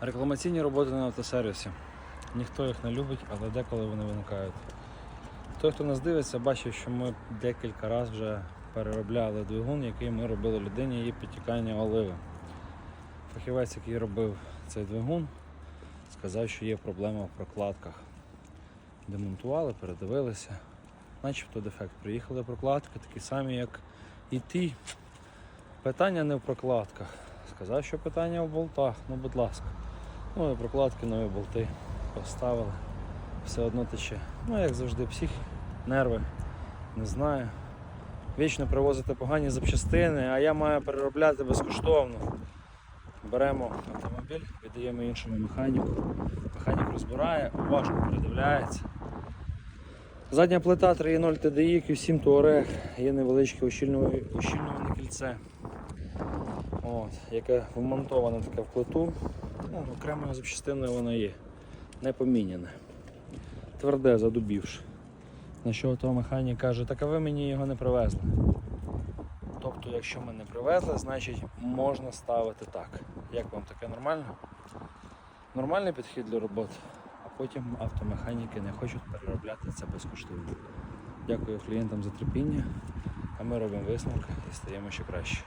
Рекламаційні роботи на автосервісі. Ніхто їх не любить, але деколи вони виникають. Той, хто нас дивиться, бачив, що ми декілька разів вже переробляли двигун, який ми робили людині і підтікання оливи. Фахівець, який робив цей двигун, сказав, що є проблема в прокладках. Демонтували, передивилися. Начебто дефект. Приїхали прокладки, такі самі, як і ті. Питання не в прокладках. Сказав, що питання в болтах. Ну, будь ласка. Ну і прокладки, нові болти поставили. Все одно тече. Ну, як завжди, псих, нерви, не знаю. Вічно привозити погані запчастини, а я маю переробляти безкоштовно. Беремо автомобіль, віддаємо іншому механіку. Механік розбирає, уважно передивляється. Задня плита 3.0 TDI, Q7 Touareg, є невеличке ущільнюване кільце, от, яке вмонтоване таке в плиту. Ну, окремою запчастиною воно є, не поміняне. Тверде, задубівши. На що того механік каже, так а ви мені його не привезли. Тобто, якщо ми не привезли, значить можна ставити так. Як вам таке нормально? Нормальний підхід для роботи, а потім автомеханіки не хочуть переробляти це безкоштовно. Дякую клієнтам за терпіння, а ми робимо висновки і стаємо ще краще.